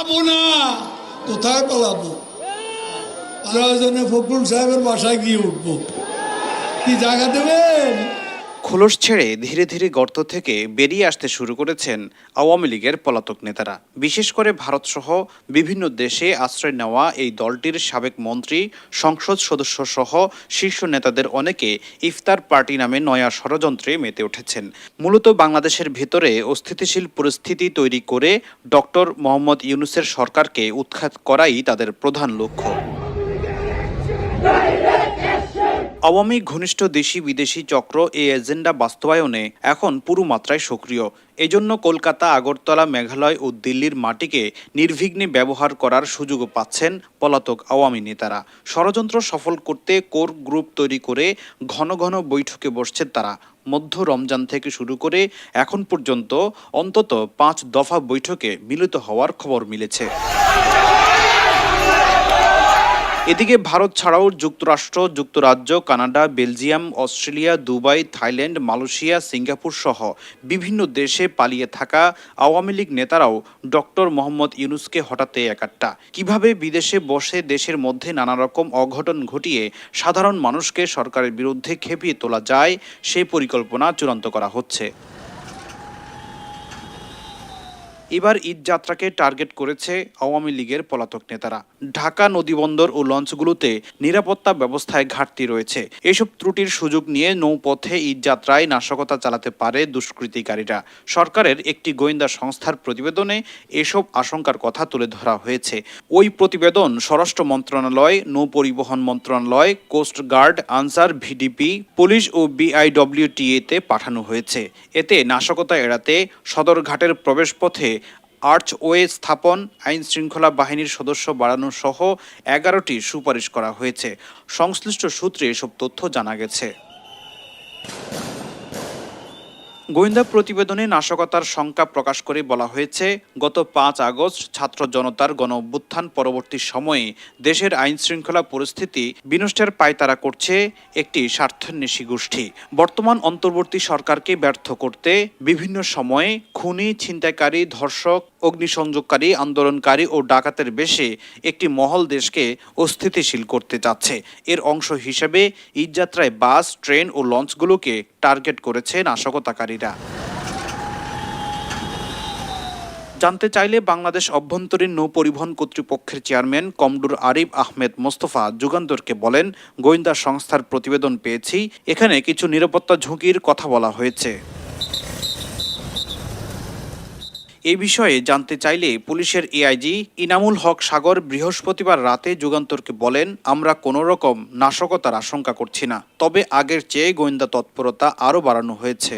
পালাবো না। কোথায় পালাবো? প্রয়োজনে ফখরুল সাহেবের বাসায় গিয়ে উঠবো। কি জায়গা দেবেন? খোলস ছেড়ে ধীরে ধীরে গর্ত থেকে বেরিয়ে আসতে শুরু করেছেন আওয়ামী লীগের পলাতক নেতারা। বিশেষ করে ভারতসহ বিভিন্ন দেশে আশ্রয় নেওয়া এই দলটির সাবেক মন্ত্রী, সংসদ সদস্য সহ শীর্ষ নেতাদের অনেকে ইফতার পার্টি নামে নয়া ষড়যন্ত্রে মেতে উঠেছেন। মূলত বাংলাদেশের ভেতরে অস্থিতিশীল পরিস্থিতি তৈরি করে ডক্টর মোহাম্মদ ইউনুসের সরকারকে উৎখাত করাই তাদের প্রধান লক্ষ্য। আওয়ামী ঘনিষ্ঠ দেশি বিদেশি চক্র এই এজেন্ডা বাস্তবায়নে এখন পুরো মাত্রায় সক্রিয়। এজন্য কলকাতা, আগরতলা, মেঘালয় ও দিল্লির মাটিকে নির্বিঘ্নে ব্যবহার করার সুযোগও পাচ্ছেন পলাতক আওয়ামী নেতারা। ষড়যন্ত্র সফল করতে কোর গ্রুপ তৈরি করে ঘন ঘন বৈঠকে বসছেন তারা। মধ্য রমজান থেকে শুরু করে এখন পর্যন্ত অন্তত পাঁচ দফা বৈঠকে মিলিত হওয়ার খবর মিলেছে। এদিকে ভারত ছাড়াও যুক্তরাষ্ট্র, যুক্তরাজ্য, Canada, Belgium, Australia, Dubai, Thailand, Malaysia, Singapore সহ বিভিন্ন দেশে পালিয়ে থাকা আওয়ামী লীগ নেতারাও ডক্টর মোহাম্মদ ইউনুসকে হঠাতে একাট্টা। কীভাবে বিদেশে বসে দেশের মধ্যে নানা রকম অঘটন ঘটিয়ে সাধারণ মানুষকে সরকারের বিরুদ্ধে খেপিয়ে তোলা যায় সেই পরিকল্পনা চূড়ান্ত করা হচ্ছে। এবার ঈদ যাত্রাকে টার্গেট করেছে আওয়ামী লীগের পলাতক নেতারা। ঢাকা নদীবন্দর ও লঞ্চগুলোতে নিরাপত্তা ব্যবস্থায় ঘাটতি রয়েছে। এসব ত্রুটির সুযোগ নিয়ে নৌপথে ঈদ যাত্রায় নাশকতা চালাতে পারে দুষ্কৃতিকারীরা। সরকারের একটি গোয়েন্দা সংস্থার প্রতিবেদনে এসব আশঙ্কার কথা তুলে ধরা হয়েছে। ওই প্রতিবেদন স্বরাষ্ট্র মন্ত্রণালয়, নৌ পরিবহন মন্ত্রণালয়, coast guard, Ansar, VDP, police ও বিআইডব্লিউটিএতে পাঠানো হয়েছে। এতে নাশকতা এড়াতে সদরঘাটের প্রবেশপথে আর্চওয়ে স্থাপন আইন শৃঙ্খলা বাহিনীর সদস্য বাড়ানো সহ এগারোটি সুপারিশ করা হয়েছে। সংশ্লিষ্ট সূত্রে এসব তথ্য জানা গেছে। গোয়েন্দা প্রতিবেদনে নাশকতার শঙ্কা প্রকাশ করে বলা হয়েছে, গত পাঁচ আগস্ট ছাত্র জনতার গণ অভ্যুত্থান পরবর্তী সময়ে দেশের আইন শৃঙ্খলা পরিস্থিতি বিনষ্টের পায়তারা করছে একটি স্বার্থান্বেষী গোষ্ঠী। বর্তমান অন্তর্বর্তী সরকারকে ব্যর্থ করতে বিভিন্ন সময়ে খুনি, ছিনতাইকারী, ধর্ষক, অগ্নিসংযোগকারী, আন্দোলনকারী ও ডাকাতের বেশে একটি মহল দেশকে অস্থিতিশীল করতে যাচ্ছে এর অংশ হিসেবে ঈদযাত্রায় বাস, ট্রেন ও লঞ্চগুলোকে টার্গেট করেছে নাশকতাকারীরা জানতে চাইলে বাংলাদেশ অভ্যন্তরীণ নৌ পরিবহন কর্তৃপক্ষের চেয়ারম্যান কমডুর আরিফ আহমেদ মোস্তফা যুগান্তরকে বলেন, গোয়েন্দা সংস্থার প্রতিবেদন পেয়েছি। এখানে কিছু নিরাপত্তা ঝুঁকির কথা বলা হয়েছে। এ বিষয়ে জানতে চাইলে পুলিশের এআইজি ইনামুল হক সাগর বৃহস্পতিবার রাতে যুগান্তরকে বলেন, আমরা কোনো রকম নাশকতার আশঙ্কা করছি না। তবে আগের চেয়ে গোয়েন্দা তৎপরতা আরও বাড়ানো হয়েছে।